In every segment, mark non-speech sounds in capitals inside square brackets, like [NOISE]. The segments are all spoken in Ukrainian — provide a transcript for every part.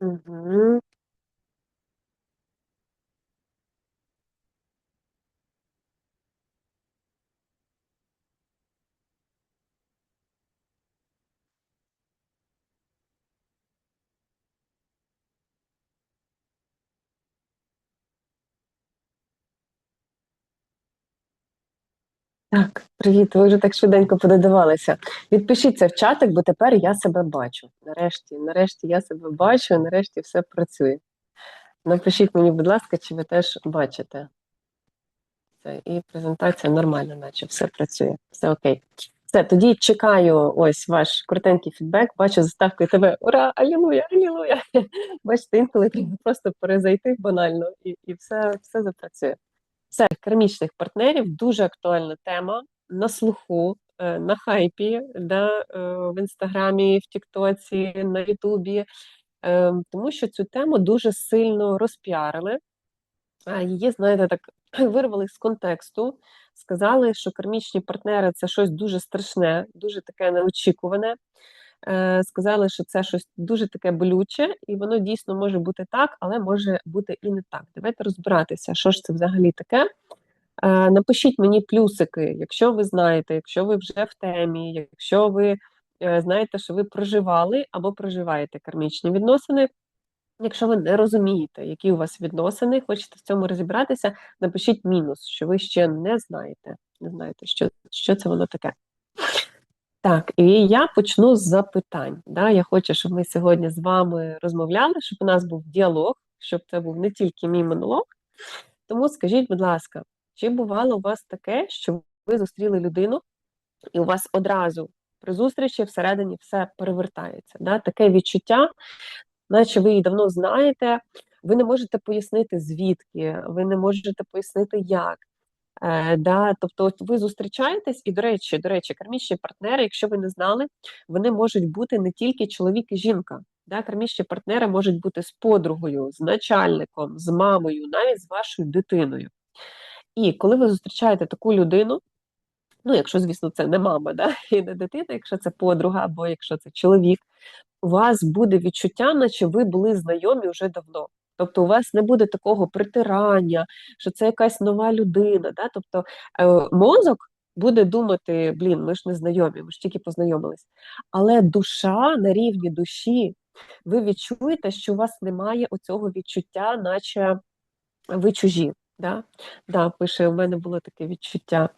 Mhm. Так, привіт, ви вже так швиденько пододавалися. Відпишіться в чатик, бо тепер я себе бачу. Нарешті, нарешті я себе бачу, нарешті все працює. Напишіть мені, будь ласка, чи ви теж бачите. Це і презентація нормальна, наче все працює, все окей. Все, тоді чекаю ось ваш коротенький фідбек. Бачу заставку тебе. Ура! Алілуя, алілуя! [LAUGHS] Бачите, інколи треба просто перезайти банально, і і все, все запрацює. Все, кармічних партнерів дуже актуальна тема на слуху, е, на хайпі, да, е, в інстаграмі, в Тіктоці, на Ютубі, е, тому що цю тему дуже сильно розпіарили. Її, знаєте, так [CLEARS THROAT] вирвали з контексту, сказали, що кармічні партнери це щось дуже страшне, дуже таке неочікуване. Сказали, що це щось дуже таке болюче, і воно дійсно може бути так, але може бути і не так. Давайте розбиратися, що ж це взагалі таке. Напишіть мені плюсики, якщо ви знаєте, якщо ви вже в темі, якщо ви е, знаєте, що ви проживали або проживаєте кармічні відносини. Якщо ви не розумієте, які у вас відносини, хочете в цьому розібратися, напишіть мінус, що ви ще не знаєте. Не знаєте, що що це воно таке. Так, і я почну з запитань. Да? Я хочу, щоб ми сьогодні з вами розмовляли, щоб у нас був діалог, щоб це був не тільки мій монолог. Тому скажіть, будь ласка, чи бувало у вас таке, що ви зустріли людину, і у вас одразу при зустрічі всередині все перевертається? Да? Таке відчуття, наче ви її давно знаєте, ви не можете пояснити звідки, ви не можете пояснити як. Е, да, Тобто, ви зустрічаєтесь, і, до речі, до речі, кармічні партнери, якщо ви не знали, вони можуть бути не тільки чоловік і жінка. Да, Кармічні партнери можуть бути з подругою, з начальником, з мамою, навіть з вашою дитиною. І коли ви зустрічаєте таку людину, ну, якщо, звісно, це не мама, да, [LAUGHS] і не дитина, якщо це подруга, або якщо це чоловік, у вас буде відчуття, наче ви були знайомі вже давно. Тобто у вас не буде такого притирання, що це якась нова людина. Да? Тобто е, мозок буде думати, блін, ми ж не знайомі, ми ж тільки познайомились. Але душа на рівні душі, ви відчуєте, що у вас немає оцього відчуття, наче ви чужі. Да? Да, Пише, у мене було таке відчуття.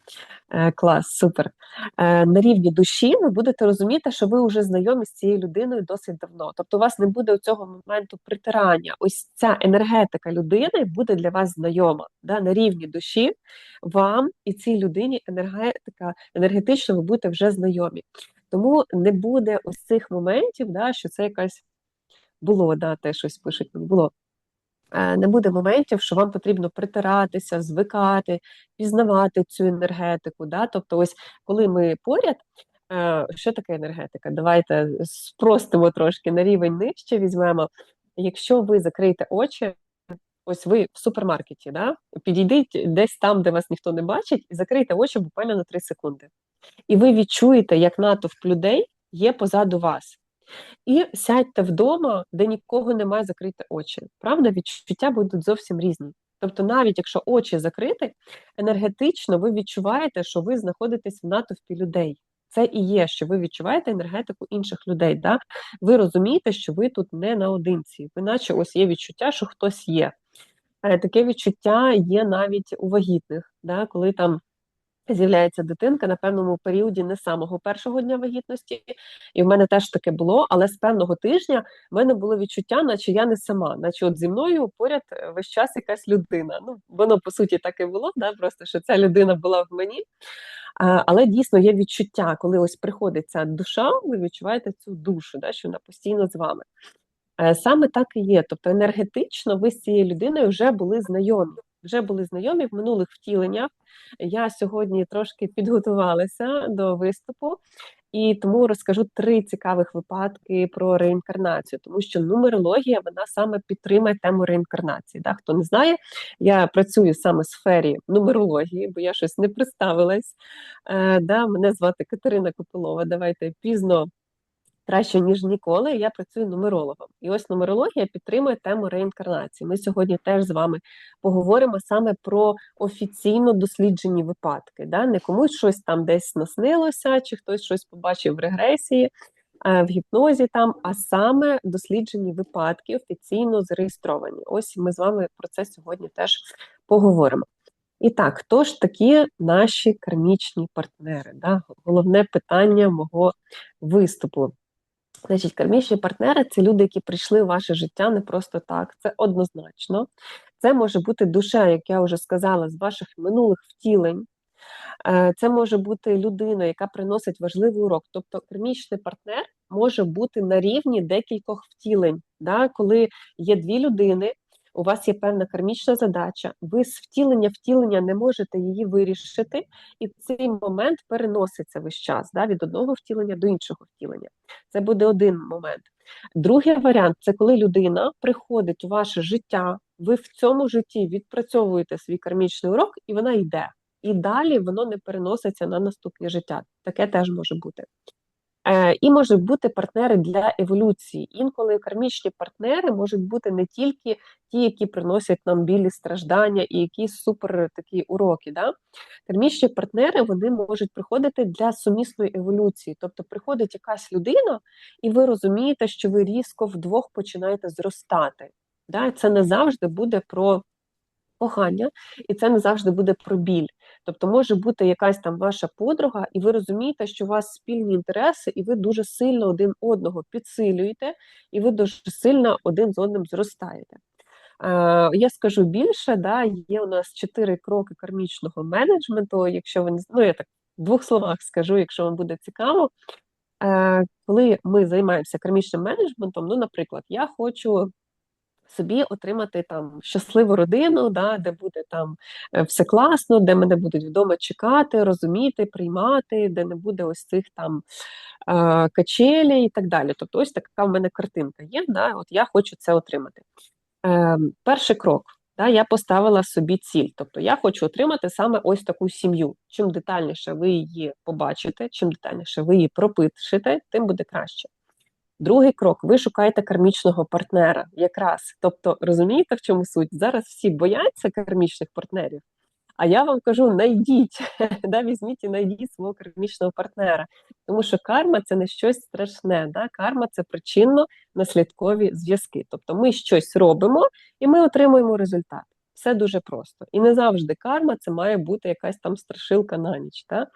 Е, Клас, супер. Е, На рівні душі ви будете розуміти, що ви вже знайомі з цією людиною досить давно. Тобто, у вас не буде цього моменту притирання. Ось ця енергетика людини буде для вас знайома. Да? На рівні душі вам і цій людині енергетика, енергетично ви будете вже знайомі. Тому не буде ось цих моментів, да, що це якась було, да, те щось пишуть, було. Е, не буде моментів, що вам потрібно притиратися, звикати, пізнавати цю енергетику. Да? Тобто, ось коли ми поряд, е, що таке енергетика? Давайте спростимо трошки на рівень нижче візьмемо. Якщо ви закриєте очі, ось ви в супермаркеті, да? підійдіть десь там, де вас ніхто не бачить, і закрийте очі буквально на 3 секунди. І ви відчуєте, як натовп людей є позаду вас. І сядьте вдома, де нікого немає, закрити очі. Правда, відчуття будуть зовсім різні. Тобто, навіть якщо очі закриті, енергетично ви відчуваєте, що ви знаходитесь в натовпі людей. Це і є, що ви відчуваєте енергетику інших людей. Да? Ви розумієте, що ви тут не наодинці, ви наче ось є відчуття, що хтось є. Е, таке відчуття є навіть у вагітних, да? коли там З'являється дитинка на певному періоді не самого першого дня вагітності, і в мене теж таке було, але з певного тижня в мене було відчуття, наче я не сама, наче от зі мною поряд е, весь час якась людина. Ну, воно по суті так і було, да, просто що ця людина була в мені. Але дійсно є відчуття, коли ось приходить ця душа, ви відчуваєте цю душу, да, що вона постійно з вами. Е, саме так і є. Тобто енергетично ви з цією людиною вже були знайомі вже були знайомі в минулих втіленнях. Я сьогодні трошки підготувалася до виступу. І тому розкажу три цікавих випадки про реінкарнацію, тому що нумерологія вона саме підтримує тему реінкарнації. Да? Хто не знає, я працюю саме в сфері нумерології, бо я щось не представилась. Е, да? Мене звати Катерина Копилова. Давайте пізно краще, ніж ніколи, я працюю нумерологом. І ось нумерологія підтримує тему реінкарнації. Ми сьогодні теж з вами поговоримо саме про офіційно досліджені випадки. Да? Не комусь щось там десь наснилося, чи хтось щось побачив в регресії, е, в гіпнозі там, а саме досліджені випадки офіційно зареєстровані. Ось ми з вами про це сьогодні теж поговоримо. І так, хто ж такі наші кармічні партнери? Да? Головне питання мого виступу. Значить, кармічні партнери це люди, які прийшли в ваше життя не просто так, це однозначно. Це може бути душа, як я вже сказала, з ваших минулих втілень. Е, Це може бути людина, яка приносить важливий урок. Тобто кармічний партнер може бути на рівні декількох втілень. Да? Коли є дві людини, у вас є певна кармічна задача, ви з втілення втілення не можете її вирішити, і цей момент переноситься весь час да, від одного втілення до іншого втілення. Це буде один момент. Другий варіант це коли людина приходить у ваше життя, ви в цьому житті відпрацьовуєте свій кармічний урок, і вона йде. І далі воно не переноситься на наступне життя. Таке теж може бути. Е, І можуть бути партнери для еволюції. Інколи кармічні партнери можуть бути не тільки ті, які приносять нам білі страждання і якісь супер такі уроки. Да? Кармічні партнери вони можуть приходити для сумісної еволюції. Тобто приходить якась людина, і ви розумієте, що ви різко вдвох починаєте зростати. Да? Це не завжди буде про кохання, і це не завжди буде про біль. Тобто може бути якась там ваша подруга, і ви розумієте, що у вас спільні інтереси, і ви дуже сильно один одного підсилюєте, і ви дуже сильно один з одним зростаєте. Е, Я скажу більше, да, є у нас чотири кроки кармічного менеджменту. Якщо ви ну, я так в двох словах скажу, якщо вам буде цікаво. Е, Коли ми займаємося кармічним менеджментом, ну, наприклад, я хочу собі отримати там щасливу родину, да, де буде там е, все класно, де мене будуть вдома чекати, розуміти, приймати, де не буде ось цих там е, качелі і так далі. Тобто, ось така в мене картинка є. Да, От я хочу це отримати. Е, Перший крок. Да, я поставила собі ціль, тобто я хочу отримати саме ось таку сім'ю. Чим детальніше ви її побачите, чим детальніше ви її пропишете, тим буде краще. Другий крок: ви шукаєте кармічного партнера, якраз. Тобто, розумієте, в чому суть? Зараз всі бояться кармічних партнерів. А я вам кажу: найдіть, [LAUGHS] да, візьміть і найдіть свого кармічного партнера. Тому що карма це не щось страшне. Да? Карма це причинно-наслідкові зв'язки. Тобто ми щось робимо і ми отримуємо результат. Все дуже просто. І не завжди карма це має бути якась там страшилка на ніч. Да?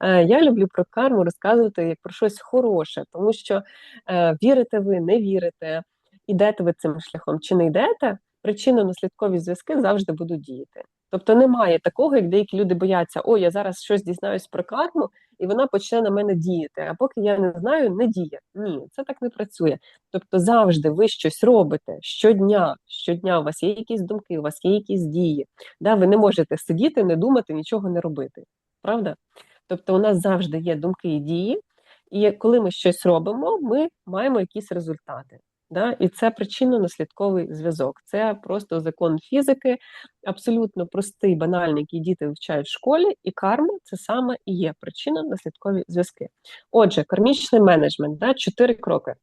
Е, я люблю про карму розказувати як про щось хороше, тому що е, вірите ви, не вірите, ідете ви цим шляхом чи не йдете, причинно-наслідкові зв'язки завжди будуть діяти. Тобто немає такого, як деякі люди бояться, о, я зараз щось дізнаюсь про карму, і вона почне на мене діяти. А поки я не знаю, не діє. Ні, це так не працює. Тобто, завжди ви щось робите щодня, щодня у вас є якісь думки, у вас є якісь дії. Да? Ви не можете сидіти, не думати, нічого не робити. Правда? Тобто, у нас завжди є думки і дії, і коли ми щось робимо, ми маємо якісь результати. Да? І це причинно-наслідковий зв'язок. Це просто закон фізики, абсолютно простий, банальний, який діти вивчають в школі, і карма це саме і є причинно-наслідкові зв'язки. Отже, кармічний менеджмент, да? чотири кроки.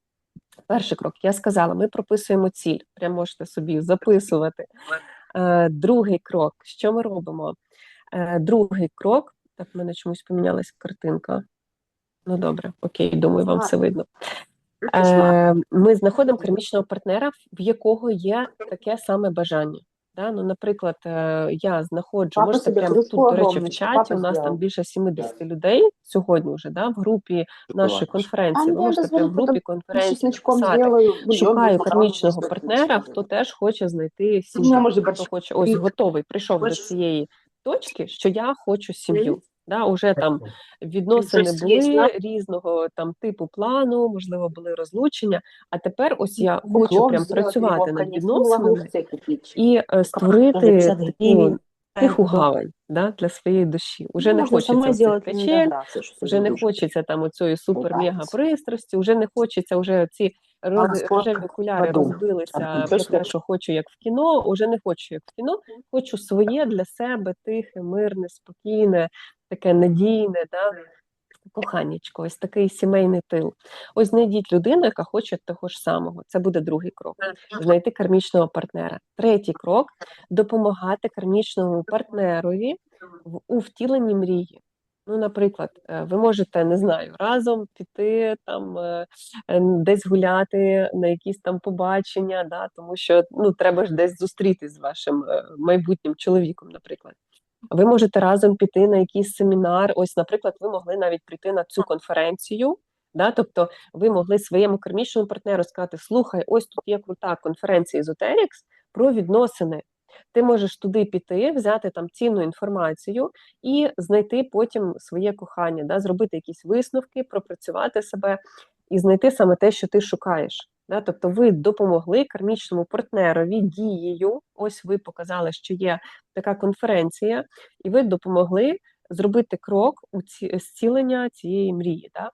Перший крок, я сказала, ми прописуємо ціль, прямо можете собі записувати. Е, Другий крок, що ми робимо? Е, Другий крок так, в мене чомусь помінялась картинка. Ну, добре, окей, думаю, вам все видно. Е, Ми знаходимо кармічного партнера, в якого є таке саме бажання. Да? Ну, Наприклад, е, я знаходжу, Папа можете прямо тут, до речі, в чаті, папа у нас там більше 70 людей сьогодні вже да, в групі нашої конференції. А Ви можете прямо в групі конференції сделаю. бульон Шукаю без кармічного партнера, хто теж хоче знайти сім'ю. Хто хоче, ось готовий, прийшов до цієї точки, що я хочу сім'ю. Да, уже там відносини були різного там типу плану, можливо, були розлучення. А тепер ось я хочу прям працювати над відносинами і е, створити таку тиху гавань да, для своєї душі. Уже не хочеться що вже не хочеться там оцієї супер-мега пристрасті, вже не хочеться вже ці роз... рожеві окуляри розбилися про те, що хочу як в кіно, уже не хочу як в кіно, хочу своє для себе тихе, мирне, спокійне, таке надійне, да? Коханечко, ось такий сімейний тил. Ось знайдіть людину, яка хоче того ж самого. Це буде другий крок. Знайти кармічного партнера. Третій крок допомагати кармічному партнерові в у втіленні мрії. Ну, наприклад, е, ви можете, не знаю, разом піти там е, е, десь гуляти на якісь там побачення, да, тому що ну, треба ж десь зустрітись з вашим майбутнім чоловіком, наприклад. Ви можете разом піти на якийсь семінар. Ось, наприклад, ви могли навіть прийти на цю конференцію. Да? Тобто ви могли своєму кармічному партнеру сказати: Слухай, ось тут є крута конференція Езотерікс про відносини. Ти можеш туди піти, взяти там цінну інформацію і знайти потім своє кохання, да? зробити якісь висновки, пропрацювати себе і знайти саме те, що ти шукаєш. Да? Тобто ви допомогли кармічному партнерові дією. Ось ви показали, що є така конференція, і ви допомогли зробити крок у ці зцілення цієї мрії. Да?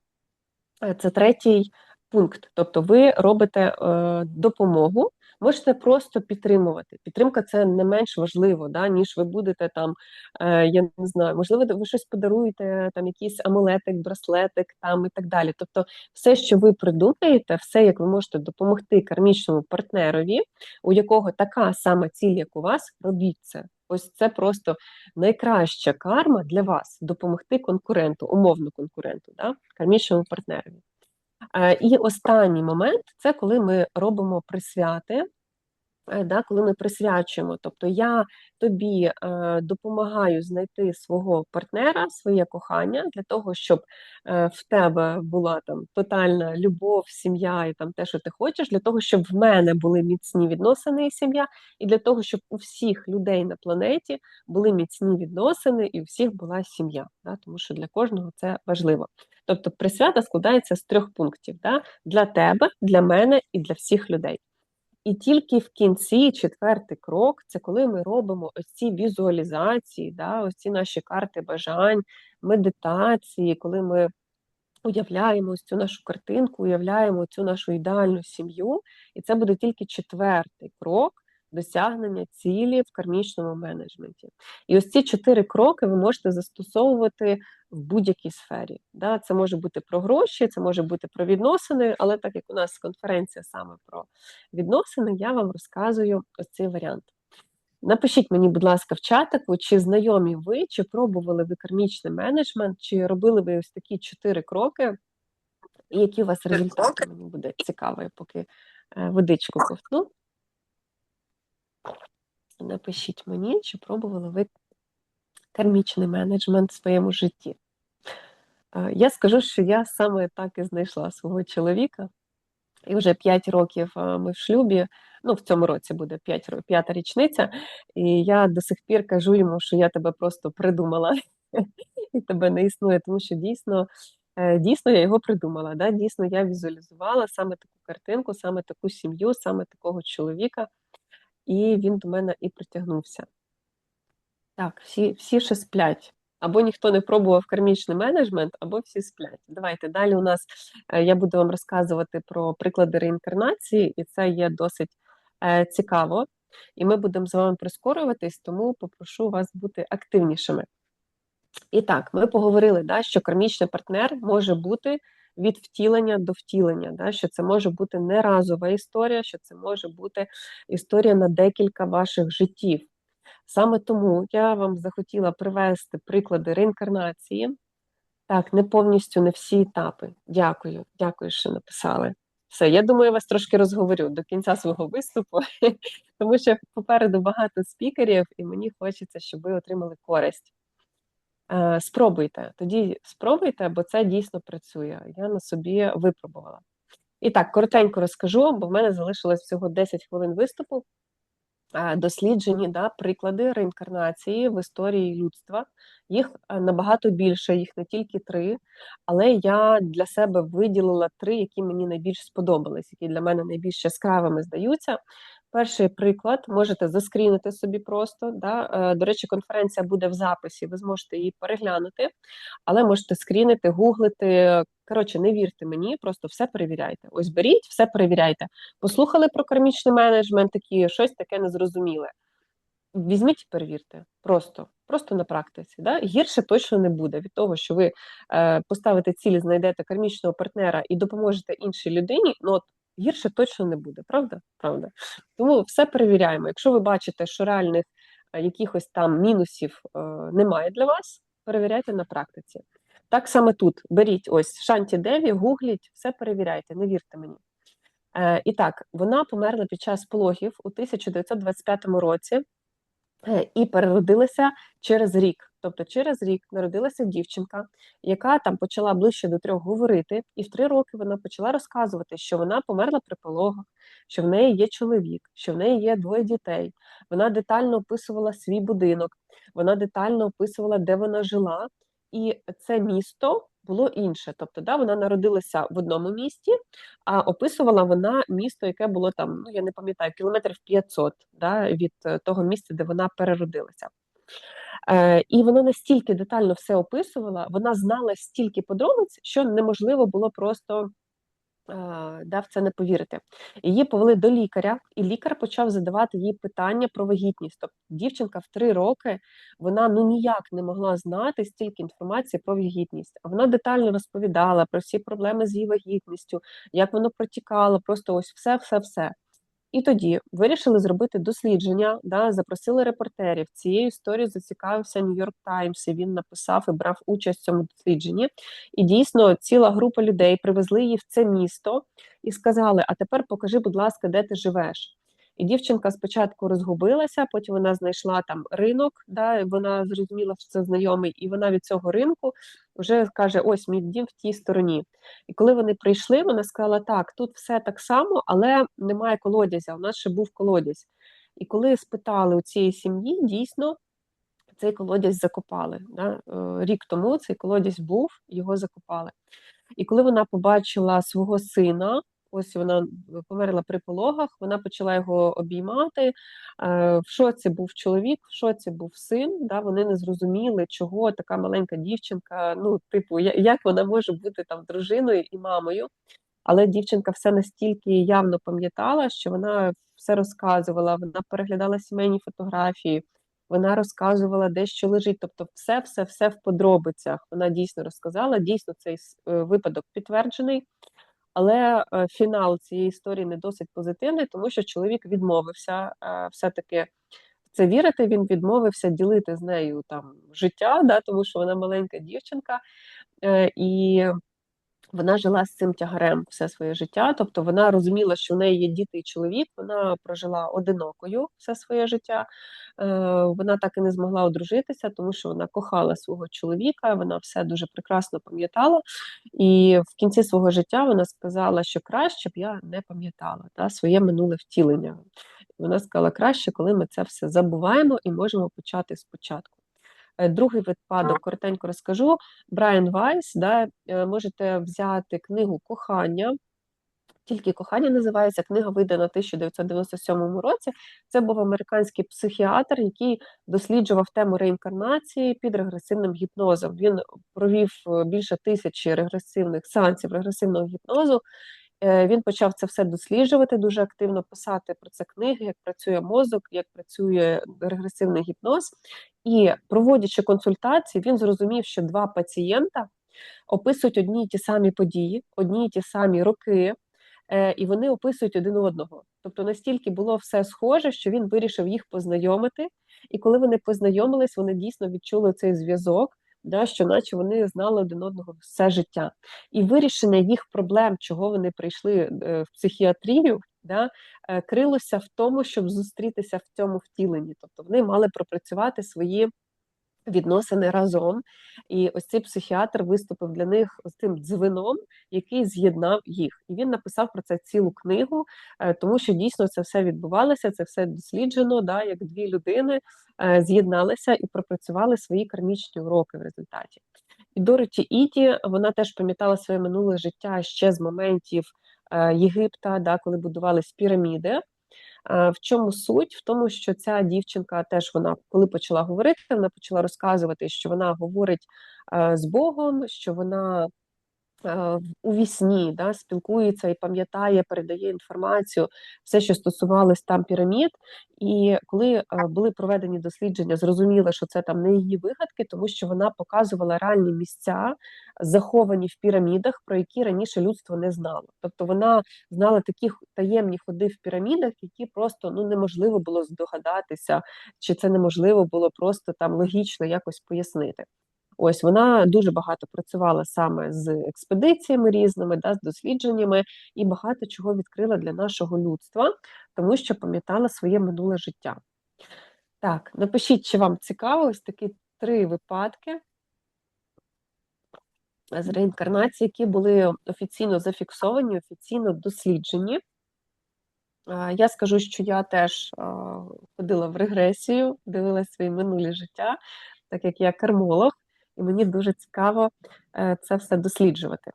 Е, це третій пункт. Тобто, ви робите е, допомогу можете просто підтримувати. Підтримка це не менш важливо, да, ніж ви будете там, е, я не знаю, можливо, ви щось подаруєте, там якийсь амулетик, браслетик там і так далі. Тобто, все, що ви придумаєте, все, як ви можете допомогти кармічному партнерові, у якого така сама ціль, як у вас, робіть це. Ось це просто найкраща карма для вас допомогти конкуренту, умовно конкуренту, да, кармічному партнерові. Е, і останній момент це коли ми робимо присвяти, да, коли ми присвячуємо. Тобто я тобі е, допомагаю знайти свого партнера, своє кохання для того, щоб в тебе була там тотальна любов, сім'я і там те, що ти хочеш, для того, щоб в мене були міцні відносини і сім'я, і для того, щоб у всіх людей на планеті були міцні відносини і у всіх була сім'я. Да, Тому що для кожного це важливо. Тобто присвята складається з трьох пунктів да? для тебе, для мене і для всіх людей. І тільки в кінці четвертий крок це коли ми робимо ось ці візуалізації, да, ось ці наші карти бажань, медитації, коли ми уявляємо ось цю нашу картинку, уявляємо цю нашу ідеальну сім'ю. І це буде тільки четвертий крок досягнення цілі в кармічному менеджменті. І ось ці чотири кроки ви можете застосовувати в будь-якій сфері. Да? Це може бути про гроші, це може бути про відносини, але так як у нас конференція саме про відносини, я вам розказую ось цей варіант. Напишіть мені, будь ласка, в чатику, чи знайомі ви, чи пробували ви кармічний менеджмент, чи робили ви ось такі чотири кроки, і які у вас результати? Мені буде цікаво, я поки е, водичку ковтну. Напишіть мені, чи пробували ви кармічний менеджмент в своєму житті. Я скажу, що я саме так і знайшла свого чоловіка. І вже 5 років ми в шлюбі, ну в цьому році буде 5, п'ята річниця, і я до сих пір кажу йому, що я тебе просто придумала [LAUGHS] і тебе не існує, тому що дійсно е, дійсно я його придумала. Да? Дійсно, я візуалізувала саме таку картинку, саме таку сім'ю, саме такого чоловіка і він до мене і притягнувся. Так, всі всі ще сплять. Або ніхто не пробував кармічний менеджмент, або всі сплять. Давайте далі у нас е, я буду вам розказувати про приклади реінкарнації, і це є досить е, цікаво. І ми будемо з вами прискорюватись, тому попрошу вас бути активнішими. І так, ми поговорили, да, що кармічний партнер може бути від втілення до втілення, да, що це може бути не разова історія, що це може бути історія на декілька ваших життів. Саме тому я вам захотіла привести приклади реінкарнації. Так, не повністю не всі етапи. Дякую, дякую, що написали. Все, я думаю, я вас трошки розговорю до кінця свого виступу, [LAUGHS] тому що попереду багато спікерів, і мені хочеться, щоб ви отримали користь. Е, спробуйте, тоді спробуйте, бо це дійсно працює. Я на собі випробувала. І так, коротенько розкажу, бо в мене залишилось всього 10 хвилин виступу. Досліджені да, приклади реінкарнації в історії людства. Їх набагато більше, їх не тільки три. Але я для себе виділила три, які мені найбільш сподобались, які для мене найбільш яскравими здаються. Перший приклад можете заскрінити собі просто. Да? Е, до речі, конференція буде в записі, ви зможете її переглянути, але можете скрінити, гуглити. Коротше, не вірте мені, просто все перевіряйте. Ось беріть, все перевіряйте. Послухали про кармічний менеджмент, такі щось таке незрозуміле. Візьміть і перевірте. Просто просто на практиці. Да? Гірше точно не буде від того, що ви е, поставите цілі, знайдете кармічного партнера і допоможете іншій людині. Ну от гірше точно не буде, правда? Правда. Тому все перевіряємо. Якщо ви бачите, що реальних е, якихось там мінусів е, немає для вас, перевіряйте на практиці. Так само тут беріть ось Шанті Деві, гугліть, все перевіряйте, не вірте мені. Е, І так, вона померла під час пологів у 1925 році. Е, і переродилася через рік. Тобто, через рік народилася дівчинка, яка там почала ближче до трьох говорити, і в три роки вона почала розказувати, що вона померла при пологах, що в неї є чоловік, що в неї є двоє дітей. Вона детально описувала свій будинок, вона детально описувала, де вона жила, і це місто було інше. Тобто, да, вона народилася в одному місті, а описувала вона місто, яке було там, ну я не пам'ятаю, кілометрів 500 да, від е, того місця, де вона переродилася. Е, І вона настільки детально все описувала, вона знала стільки подробиць, що неможливо було просто дав це не повірити. Її повели до лікаря, і лікар почав задавати їй питання про вагітність. Тобто дівчинка в три роки вона ну ніяк не могла знати стільки інформації про вагітність. Вона детально розповідала про всі проблеми з її вагітністю, як воно протікало, просто ось все, все, все. І тоді вирішили зробити дослідження, да, запросили репортерів. Цією історією зацікавився Нью-Йорк Таймс, і він написав і брав участь в цьому дослідженні. І дійсно ціла група людей привезли її в це місто і сказали: А тепер покажи, будь ласка, де ти живеш. І дівчинка спочатку розгубилася, потім вона знайшла там ринок, да, вона зрозуміла, що це знайомий, і вона від цього ринку вже каже: Ось мій дім в тій стороні. І коли вони прийшли, вона сказала: Так, тут все так само, але немає колодязя. У нас ще був колодязь. І коли спитали у цієї сім'ї, дійсно. Цей колодязь закопали. Да? Е, рік тому цей колодязь був, його закопали. І коли вона побачила свого сина, Ось вона померла при пологах, вона почала його обіймати. Е, в шоці був чоловік, в шоці був син. Да, Вони не зрозуміли, чого така маленька дівчинка. Ну, типу, як вона може бути там дружиною і мамою. Але дівчинка все настільки явно пам'ятала, що вона все розказувала, вона переглядала сімейні фотографії, вона розказувала, де що лежить. Тобто, все, все, все в подробицях. Вона дійсно розказала. Дійсно, цей е, випадок підтверджений. Але е, фінал цієї історії не досить позитивний, тому що чоловік відмовився е, все-таки в це вірити. Він відмовився ділити з нею там життя, да, тому що вона маленька дівчинка. Е, і вона жила з цим тягарем все своє життя, тобто вона розуміла, що в неї є діти і чоловік. Вона прожила одинокою все своє життя. Е, вона так і не змогла одружитися, тому що вона кохала свого чоловіка, вона все дуже прекрасно пам'ятала. І в кінці свого життя вона сказала, що краще б я не пам'ятала та, своє минуле втілення. Вона сказала, краще, коли ми це все забуваємо і можемо почати спочатку. Е, другий випадок коротенько розкажу. Брайан Вайс, да, е, можете взяти книгу Кохання. Тільки кохання називається книга видана в 1997 році. Це був американський психіатр, який досліджував тему реінкарнації під регресивним гіпнозом. Він провів е, більше тисячі регресивних сеансів регресивного гіпнозу він почав це все досліджувати, дуже активно писати про це книги, як працює мозок, як працює регресивний гіпноз. І проводячи консультації, він зрозумів, що два пацієнта описують одні й ті самі події, одні й ті самі роки, е, і вони описують один одного. Тобто настільки було все схоже, що він вирішив їх познайомити. І коли вони познайомились, вони дійсно відчули цей зв'язок да, що наче вони знали один одного все життя. І вирішення їх проблем, чого вони прийшли е, в психіатрію, да, е, крилося в тому, щоб зустрітися в цьому втіленні. Тобто вони мали пропрацювати свої відносини разом. І ось цей психіатр виступив для них з тим дзвином, який з'єднав їх. І він написав про це цілу книгу, е, тому що дійсно це все відбувалося, це все досліджено, да, як дві людини е, з'єдналися і пропрацювали свої кармічні уроки в результаті. І Дороті Іті вона теж пам'ятала своє минуле життя ще з моментів е, Єгипта, да, коли будувались піраміди. В чому суть? В тому, що ця дівчинка теж вона, коли почала говорити, вона почала розказувати, що вона говорить з Богом, що вона е, у вісні, да, спілкується і пам'ятає, передає інформацію, все, що стосувалось там пірамід. І коли е, були проведені дослідження, зрозуміло, що це там не її вигадки, тому що вона показувала реальні місця, заховані в пірамідах, про які раніше людство не знало. Тобто вона знала такі таємні ходи в пірамідах, які просто ну неможливо було здогадатися, чи це неможливо було просто там логічно якось пояснити. Ось вона дуже багато працювала саме з експедиціями різними, да, з дослідженнями, і багато чого відкрила для нашого людства, тому що пам'ятала своє минуле життя. Так, напишіть, чи вам цікаво ось такі три випадки з реінкарнації, які були офіційно зафіксовані, офіційно досліджені. Я скажу, що я теж ходила в регресію, дивилася свої минулі життя, так як я кармолог і мені дуже цікаво е, це все досліджувати.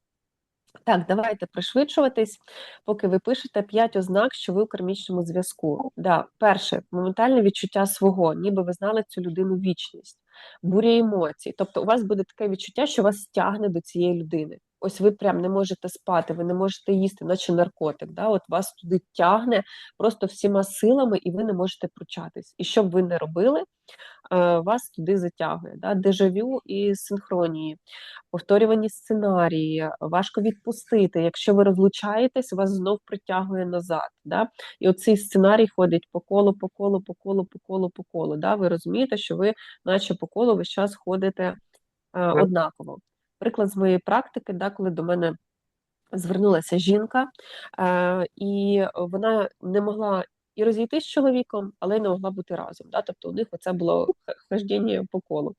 Так, давайте пришвидшуватись, поки ви пишете п'ять ознак, що ви у кармічному зв'язку. Да, Перше, моментальне відчуття свого, ніби ви знали цю людину вічність, буря емоцій. Тобто, у вас буде таке відчуття, що вас тягне до цієї людини. Ось ви прям не можете спати, ви не можете їсти, наче наркотик. Да? От вас туди тягне просто всіма силами, і ви не можете пручатись. І що б ви не робили, Е, вас туди затягує. Да? Дежавю і синхронії, повторювані сценарії, важко відпустити. Якщо ви розлучаєтесь, вас знов притягує назад. Да? І оцей сценарій ходить по колу, по колу, по колу, по колу, по колу. Да? Ви розумієте, що ви, наче по колу, весь час ходите е, однаково. Приклад з моєї практики, да, коли до мене. Звернулася жінка, е, і вона не могла і розійтись з чоловіком, але й не могла бути разом. Да? Тобто у них оце було хождіння по колу.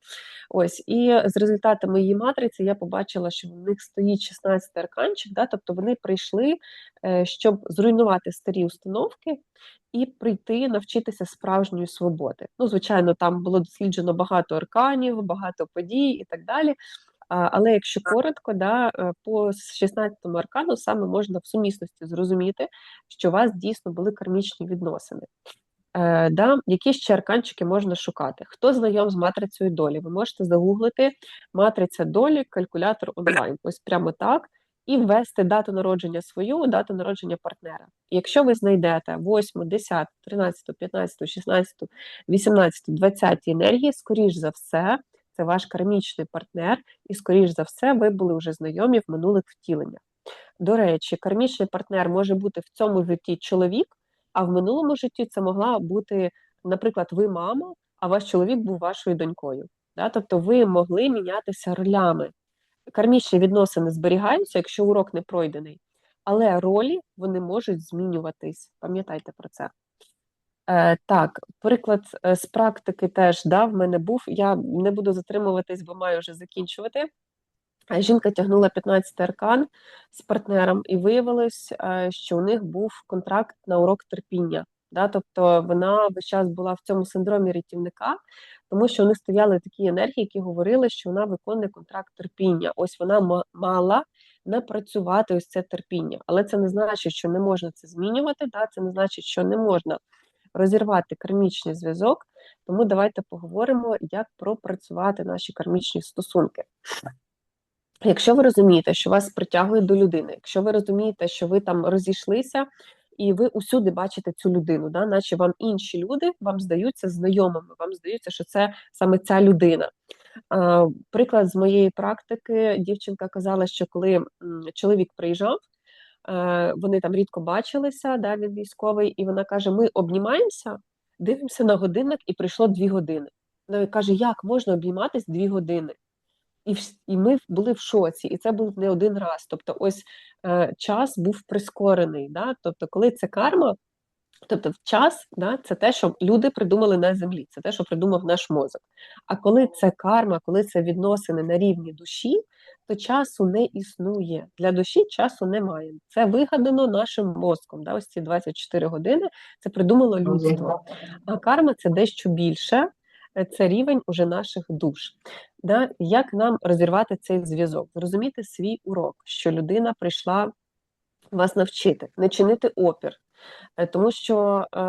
Ось і з результатами її матриці я побачила, що в них стоїть 16 арканчик, да? тобто вони прийшли, е, щоб зруйнувати старі установки. І прийти навчитися справжньої свободи. Ну, звичайно, там було досліджено багато арканів, багато подій і так далі. Але якщо коротко, да, е, по 16-му аркану саме можна в сумісності зрозуміти, що у вас дійсно були кармічні відносини. Е, да, Які ще арканчики можна шукати? Хто знайом з матрицею долі? Ви можете загуглити матриця долі, калькулятор онлайн. Ось прямо так. І ввести дату народження свою, дату народження партнера. якщо ви знайдете 8, 10, 13, 15, 16, 18, 20 енергії, скоріш за все, це ваш кармічний партнер, і, скоріш за все, ви були вже знайомі в минулих втіленнях. До речі, кармічний партнер може бути в цьому житті чоловік, а в минулому житті це могла бути, наприклад, ви мама, а ваш чоловік був вашою донькою. Да? Тобто ви могли мінятися ролями. Кармічні відносини зберігаються, якщо урок не пройдений, але ролі вони можуть змінюватись. Пам'ятайте про це. Е, Так, приклад е, з практики теж да, в мене був. Я не буду затримуватись, бо маю вже закінчувати. Жінка тягнула 15 аркан з партнером, і виявилось, е, що у них був контракт на урок терпіння. Да? Тобто вона весь час була в цьому синдромі рятівника, тому що вони стояли такі енергії, які говорили, що вона виконує контракт терпіння. Ось вона мала напрацювати ось це терпіння. Але це не значить, що не можна це змінювати. Да? Це не значить, що не можна розірвати кармічний зв'язок, тому давайте поговоримо, як пропрацювати наші кармічні стосунки. Якщо ви розумієте, що вас притягує до людини, якщо ви розумієте, що ви там розійшлися, і ви усюди бачите цю людину, да, наче вам інші люди вам здаються знайомими, вам здається, що це саме ця людина. Приклад з моєї практики, дівчинка казала, що коли чоловік приїжджав, вони там рідко бачилися, да, він військовий, і вона каже: Ми обнімаємося, дивимося на годинник, і прийшло дві години. Вона каже, як можна обійматись дві години? І і ми були в шоці, і це був не один раз. Тобто, ось е, час був прискорений. Да? Тобто, коли це карма, тобто час да, це те, що люди придумали на землі, це те, що придумав наш мозок. А коли це карма, коли це відносини на рівні душі, то часу не існує. Для душі часу немає. Це вигадано нашим мозком. Да? Ось ці 24 години це придумало людство. А карма це дещо більше, це рівень уже наших душ. Да? Як нам розірвати цей зв'язок? Зрозуміти свій урок, що людина прийшла вас навчити, не чинити опір. Е, тому що е,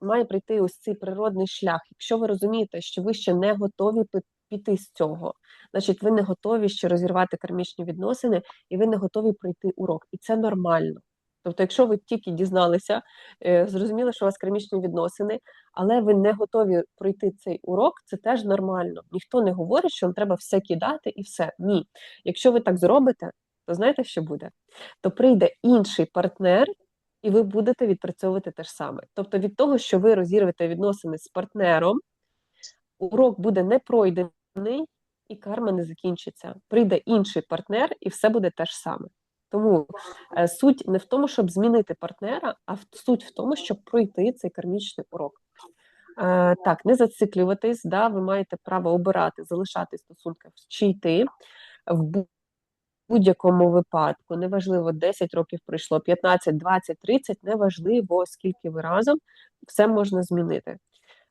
має прийти ось цей природний шлях. Якщо ви розумієте, що ви ще не готові піти з цього. Значить, ви не готові ще розірвати кармічні відносини, і ви не готові пройти урок. І це нормально. Тобто, якщо ви тільки дізналися, е, зрозуміли, що у вас кармічні відносини, але ви не готові пройти цей урок, це теж нормально. Ніхто не говорить, що вам треба все кидати і все. Ні. Якщо ви так зробите, то знаєте, що буде? То прийде інший партнер, і ви будете відпрацьовувати те ж саме. Тобто, від того, що ви розірвете відносини з партнером, урок буде не пройдений, і карма не закінчиться. Прийде інший партнер, і все буде те ж саме. Тому е, суть не в тому, щоб змінити партнера, а суть в тому, щоб пройти цей кармічний урок. Е, так, не зациклюватись, да, ви маєте право обирати, залишати стосунки чи йти в будь-якому випадку. Неважливо, 10 років пройшло, 15, 20, 30, неважливо, скільки ви разом, все можна змінити.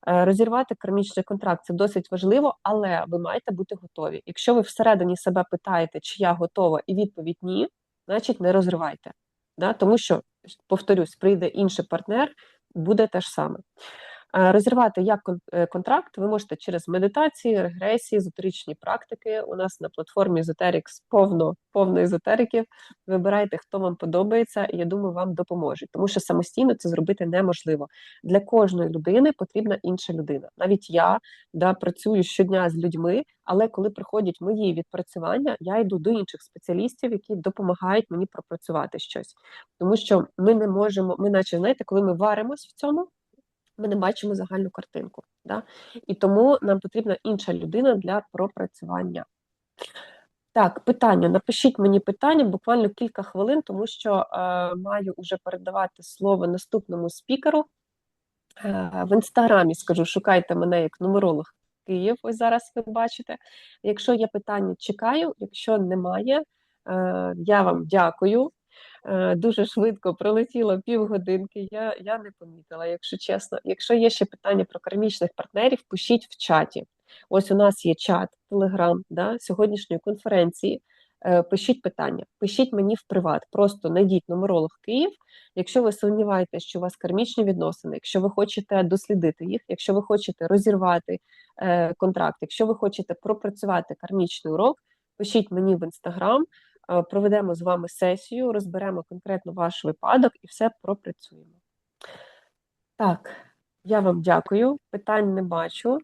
Е, Розірвати кармічний контракт це досить важливо, але ви маєте бути готові. Якщо ви всередині себе питаєте, чи я готова, і відповідь ні, значить не розривайте. Да? Тому що, повторюсь, прийде інший партнер, буде те ж саме. Розірвати як е, контракт ви можете через медитації, регресії, езотеричні практики. У нас на платформі Esoterix повно, повно езотериків. Вибирайте, хто вам подобається, і я думаю, вам допоможуть. Тому що самостійно це зробити неможливо. Для кожної людини потрібна інша людина. Навіть я да, працюю щодня з людьми, але коли приходять мої відпрацювання, я йду до інших спеціалістів, які допомагають мені пропрацювати щось. Тому що ми не можемо, ми, наче знаєте, коли ми варимось в цьому ми не бачимо загальну картинку. Да? І тому нам потрібна інша людина для пропрацювання. Так, питання. Напишіть мені питання буквально кілька хвилин, тому що е, маю вже передавати слово наступному спікеру. Е, в інстаграмі скажу, шукайте мене як нумеролог Київ. Ось зараз ви бачите. Якщо є питання, чекаю. Якщо немає, е, я вам дякую. Е, Дуже швидко пролетіло півгодинки. Я, я не помітила, якщо чесно. Якщо є ще питання про кармічних партнерів, пишіть в чаті. Ось у нас є чат, телеграм да, сьогоднішньої конференції. Е, Пишіть питання, пишіть мені в приват. Просто знайдіть нумеролог Київ. Якщо ви сумніваєтесь, що у вас кармічні відносини, якщо ви хочете дослідити їх, якщо ви хочете розірвати е, контракт, якщо ви хочете пропрацювати кармічний урок, пишіть мені в інстаграм. Е, проведемо з вами сесію, розберемо конкретно ваш випадок і все пропрацюємо. Так, я вам дякую. Питань не бачу.